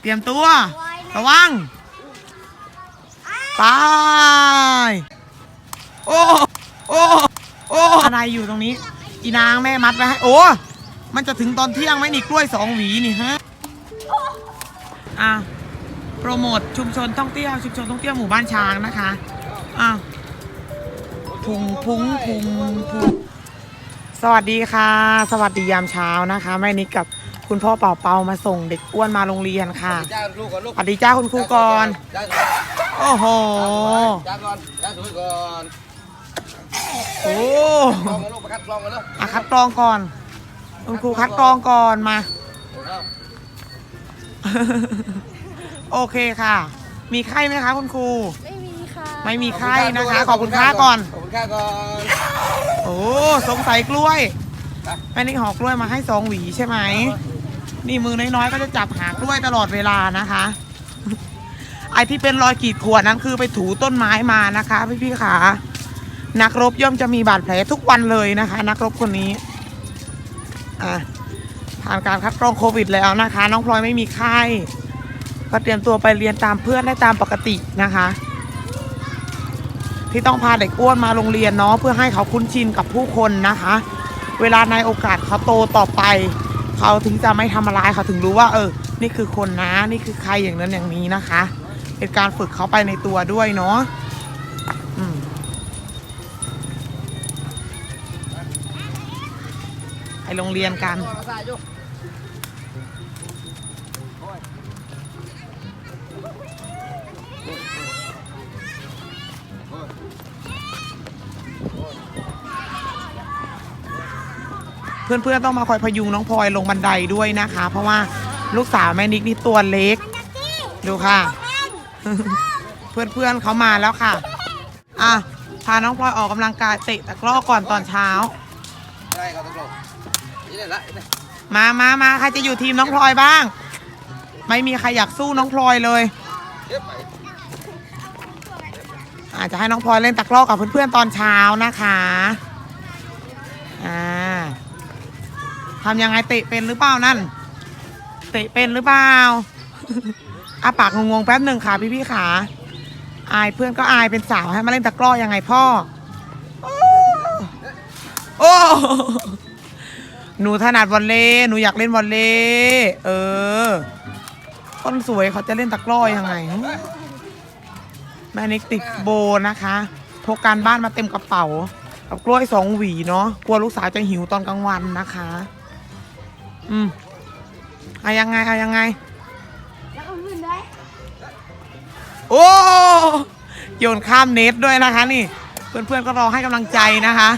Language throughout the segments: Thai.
เตรียมตัว ระวังไปโอ้ โอ้ โอ้ อะไรอยู่ตรงนี้ อีนางแม่มัดไว้ให้ โอ้ มันจะถึงตอนเที่ยงไหมนี่กล้วยสองหวีนี่ฮะ อะ โปรโมทชุมชนท่องเที่ยวชุมชนท่องเที่ยวหมู่บ้านช้างนะคะ อะพุงพุงพุงพุงสวัสดีค่ะ สวัสดียามเช้านะคะ แม่นิกกับ คุณพ่อเป่าเปามาส่งเด็กอ้วนมาโรงเรียนค่ะจ้าลูกก่อนลูกสวัสดีจ้าคุณครูก่อน จ้าโอ้โห จ้าก่อนจ้าสวยก่อนโอ้กลองกันลูกประคัดกลองกันแล้วอะคัดกรองก่อน คุณครูคัดกรองก่อนมา โอเคค่ะ มีไข้ไหมคะคุณครู ไม่มีค่ะ ไม่มีไข้นะคะ ขอบคุณค่าก่อน ขอบคุณค่าก่อน โอ้สงสัยกล้วยแม่นิกหอกกล้วยมาให้สองหวีใช่ไหม นี่มือน้อยๆก็จะจับหากล้วยตลอดเวลานะคะ ไอที่เป็นรอยขีดข่วนนั้นคือไปถูต้นไม้มานะคะ พี่ๆขานักรบย่อมจะมีบาดแผลทุกวันเลยนะคะ นักรบคนนี้อะผ่านการคัดกรองโควิดแล้วนะคะ น้องพลอยไม่มีไข้ก็เตรียมตัวไปเรียนตามเพื่อนได้ตามปกตินะคะ ที่ต้องพาเด็กอ้วนมาโรงเรียนเนาะเพื่อให้เขาคุ้นชินกับผู้คนนะคะ เวลาในโอกาสเขาโตต่อไป เขาถึงจะไม่ทำอะไรเขาถึงรู้ว่า เออ นี่คือคนนะ นี่คือใครอย่างนั้นอย่างนี้นะคะ เป็นการฝึกเขาไปในตัวด้วยเนาะไปโรงเรียนกัน เพื่อนๆต้องมาคอยพยุงน้องพลอยลงบันไดด้วยนะคะ เพราะว่าลูกสาวแม่นิกนี่ตัวเล็ก ดูค่ะ เพื่อนๆเขามาแล้วค่ะ อะพาน้องพลอยออกกำลังกายเตะตะกร้อก่อนตอนเช้า ได้ก่อนตะกลงนี่แหละมามามาใครจะอยู่ทีมน้องพลอยบ้าง ไม่มีใครอยากสู้น้องพลอยเลยอาจจะให้น้องพลอยเล่นตะกร้อกับเพื่อนๆตอนเช้านะคะ อ่า ทำยังไงเตะเป็นหรือเปล่านั่น เตะเป็นหรือเปล่าอาปากงงๆแป๊บหนึ่งค่ะพี่ๆขาอายเพื่อนก็อายเป็นสาวให้มาเล่นตะกร้อยังไงพ่อ โอ้โอ้หนูถนัดวอลเลย์หนูอยากเล่นวอลเลย์เออคนสวยเขาจะเล่นตะกร้อยังไงแม่นิกติดโบนะคะพกการบ้านมาเต็มกระเป๋า กับกล้วยสองหวีเนาะกลัวลูกสาวจะหิวตอนกลางวันนะคะ อืมเอายังไงเอายังไง แล้วเอาขึ้นได้โอ้โยนข้ามเน็ตด้วยนะคะ นี่ เพื่อนๆก็รอให้กำลังใจนะคะ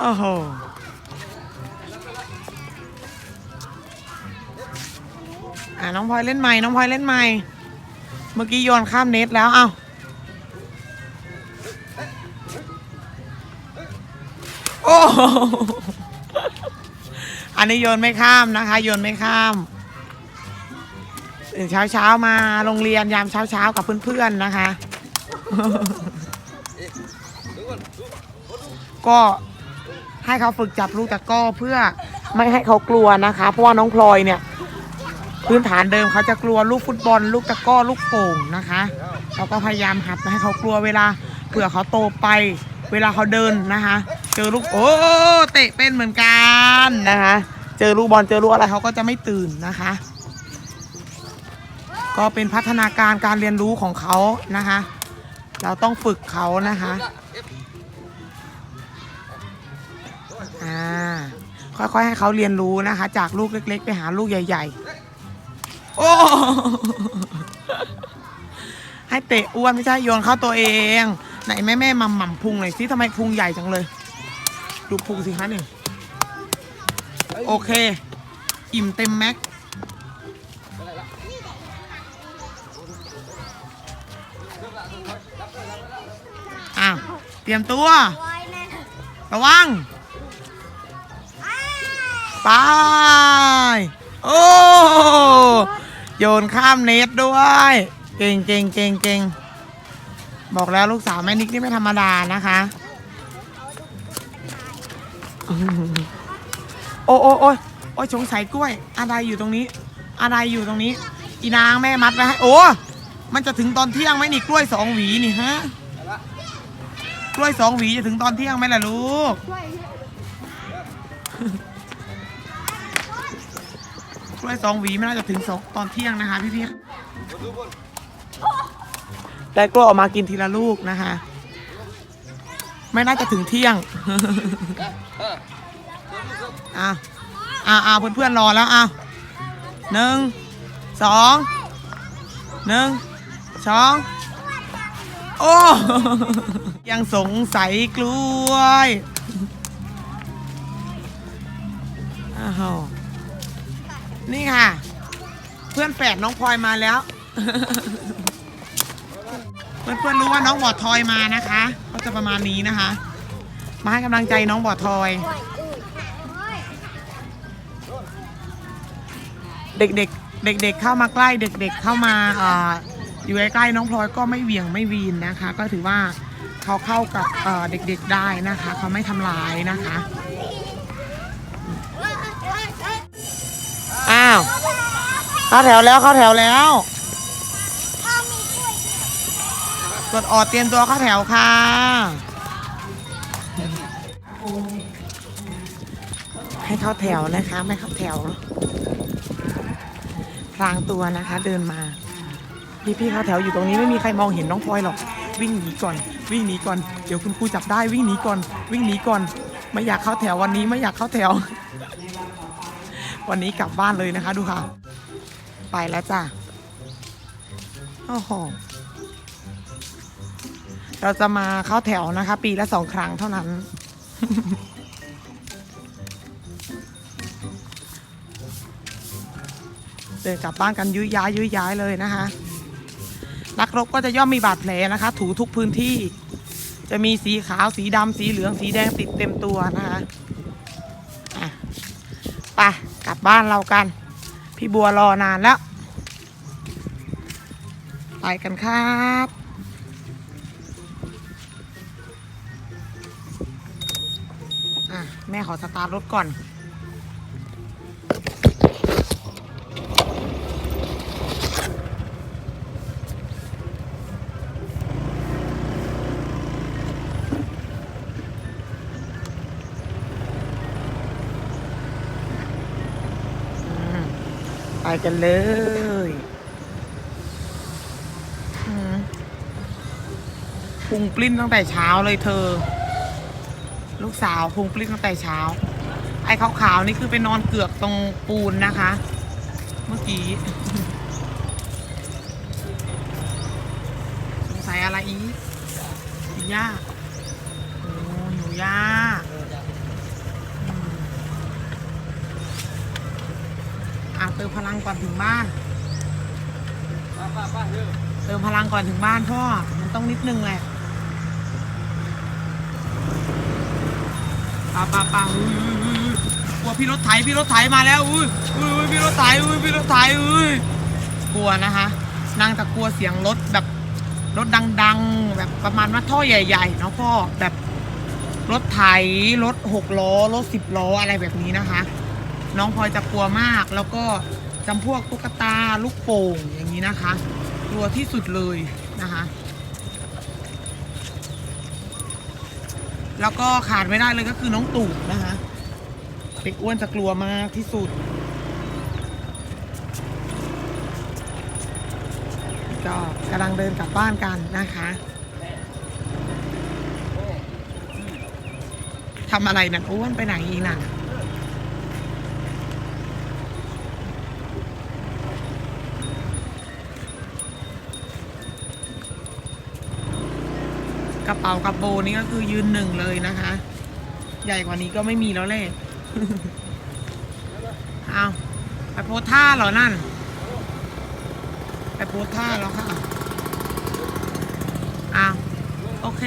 โอ้โหอะน้องพลอยเล่นใหม่น้องพลอยเล่นใหม่ เมื่อกี้โยนข้ามเน็ตแล้วเอ้าโอันนี้โยนไม่ข้ามนะคะ โยนไม่ข้ามตื่นเช้าเช้ามาโรงเรียนยามเช้าเช้ากับเพื่อนๆนะคะ ก็ให้เขาฝึกจับลูกตะก้อเพื่อไม่ให้เขากลัวนะคะ เพราะว่าน้องพลอยเนี่ย พื้นฐานเดิมเขาจะกลัวลูกฟุตบอล ลูกตะก้อลูกโป่งนะคะเราก็พยายามหัดให้เขากลัวเวลาเผื่อเขาโตไป เวลาเขาเดินนะคะ เจอลูกโอ้เตะเป็นเหมือนกันนะคะ เจอลูกบอลเจอลูกอะไรเขาก็จะไม่ตื่นนะคะ ก็เป็นพัฒนาการการเรียนรู้ของเขานะคะ เราต้องฝึกเขานะคะอ่าค่อยๆให้เขาเรียนรู้นะคะ จากลูกเล็ก ๆ ไปหาลูกใหญ่ ๆ โอ้ให้เตะอ้วนไม่ใช่โยนเข้าตัวเอง ไหนแม่แม่ๆมัมมัมพุงหน่อยสิทำไมพุงใหญ่จังเลย ดูพุงสิคะนี่โอเค อิ่มเต็มแม็กอ้าวเตรียมตัว ระวัง ไป โอ้ โยนข้ามเน็ตด้วย เก่งเก่งเก่งเก่งบอกแล้วลูกสาวแม่นิกนี่ไม่ธรรมดานะคะ โอ้โอ้โอ้โอ้ยสงสัยกล้วย อะไรอยู่ตรงนี้ อะไรอยู่ตรงนี้ อีนางแม่มัดไว้ให้โอ้มันจะถึงตอนเที่ยงไหมนี่กล้วยสองหวีนี่ฮะกล้วยสองหวีจะถึงตอนเที่ยงไหมล่ะลูกกล้วยสองหวีไม่น่าจะถึงสองตอนเที่ยงนะคะพี่พี่บนดูบนๆได้กล้วยออกมากินทีละลูกนะคะ ไม่น่าจะถึงเที่ยง อะอะอะเพื่อนๆรอแล้วอะหนึ่งสองหนึ่งสองโอ้ ยังสงสัยกล้วยอ้าวนี่ค่ะ เพื่อนแฝดน้องพลอยมาแล้ว เพื่อนๆรู้ว่าน้องบอดทอยมานะคะ ก็จะประมาณนี้นะคะ มาให้กำลังใจน้องบอดทอย เด็กๆ เด็ก ๆ เข้ามาใกล้ เด็ก ๆ เข้ามาเอ่ออยู่ใกล้ๆน้องพลอยก็ไม่เหวี่ยงไม่วีนนะคะ ก็ถือว่าเขาเข้ากับเอ่อเด็ก ๆ ได้นะคะ เขาไม่ทำร้ายนะคะ อ้าวเข้าแถวแล้วเข้าแถวแล้ว กดออดเตรียมตัวเข้าแถวค่ะ ให้เข้าแถวนะคะ ไม่เข้าแถวพลางตัวนะคะ เดินมา พี่พี่ๆเข้าแถวอยู่ตรงนี้ไม่มีใครมองเห็นน้องพลอยหรอก วิ่งหนีก่อน วิ่งหนีก่อน เดี๋ยวคุณครูจับได้วิ่งหนีก่อน วิ่งหนีก่อน ไม่อยากเข้าแถววันนี้ไม่อยากเข้าแถว วันนี้กลับบ้านเลยนะคะ ดูค่ะ ไปแล้วจ้ะโอ้โห เราจะมาเข้าแถวนะคะ ปีละสองครั้งเท่านั้น เดินกลับบ้านกันยุยย้ายยุยย้ายเลยนะคะ นักรบก็จะย่อมมีบาดแผลนะคะ ถูทุกพื้นที่ จะมีสีขาวสีดำสีเหลืองสีแดงติดเต็มตัวนะคะอะไปกลับบ้านเรากัน พี่บัวรอนานแล้ว ไปกันครับ แม่ขอสตาร์ทรถก่อน ไปกันเลยพุงปลิ้นตั้งแต่เช้าเลยเธอ ลูกสาวพุงปลิ้นตั้งแต่เช้า ไอ้ขาวๆนี่คือไปนอนเกือกตรงปูนนะคะ เมื่อกี้สงสัยอะไรอีกหิวย่าโอ้หิวย่าอืมอะเติมพลังก่อนถึงบ้านป้าป้าป้าเร็วเติมพลังก่อนถึงบ้านพ่อ มันต้องนิดนึงแหละ ปาปาปาอุ้ยอุ้ยอุ้ยอุ้ยกลัวพี่รถไถพี่รถไถมาแล้วอุ้ยอุ้ยอุ้ยพี่รถไถอุ้ยพี่รถไถอุ้ยกลัวนะคะนางจะกลัวเสียงรถแบบรถดัง ๆ แบบประมาณว่าท่อใหญ่ ๆ เนาะพ่อแบบรถไถรถหกล้อรถสิบล้ออะไรแบบนี้นะคะ น้องพลอยจะกลัวมากแล้วก็จำพวกตุ๊กตาลูกโป่งอย่างนี้นะคะ กลัวที่สุดเลยนะคะ แล้วก็ขาดไม่ได้เลยก็คือน้องตู่นะคะเด็กอ้วนจะกลัวมากที่สุดก็กำลังเดินกลับบ้านกันนะคะทำอะไรนะอ้วนไปไหนอีกน่ะ ระเป๋ากับโบนี่ก็คือยืนหนึ่งเลยนะคะ ใหญ่กว่านี้ก็ไม่มีแล้วแหละเอาไปโพท่าเหรอนั่น ไปโพท่าแล้วค่ะอ้าวโอเค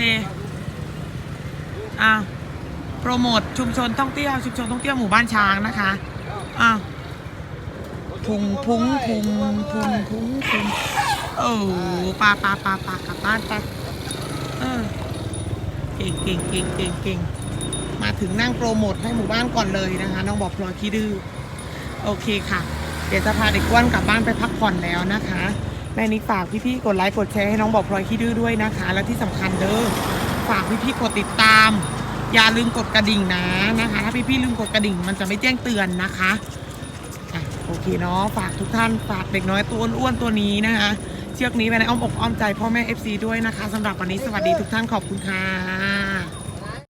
อ้าวโปรโมทชุมชนท่องเที่ยวชุมชนท่องเที่ยวหมู่บ้านช้างนะคะอ้าวพุงพุงพุงพุงพุงพุงเออปลาปลาปลาปลากลับบ้านไป เก่งเก่งเก่งเก่งเก่งมาถึงนั่งโปรโมทให้หมู่บ้านก่อนเลยนะคะ น้องบอกพลอยขี้ดื้อโอเคค่ะ เดี๋ยวจะพาเด็กอ้วนกลับบ้านไปพักผ่อนแล้วนะคะแม่นิกฝากพี่ๆกดไลค์กดแชร์ให้น้องบอกพลอยขี้ดื้อด้วยนะคะ และที่สำคัญเด้อฝากพี่ๆกดติดตาม อย่าลืมกดกระดิ่งนะนะคะ ถ้าพี่ๆลืมกดกระดิ่ง มันจะไม่แจ้งเตือนนะคะโอเคเนาะฝากทุกท่านฝากเด็กน้อยตัวอ้วนตัวนี้นะคะ เชือกนี้ไว้ในอ้อมอกอ้อมใจพ่อแม่ FC ด้วยนะคะสำหรับวันนี้สวัสดีทุกท่านขอบคุณค่ะ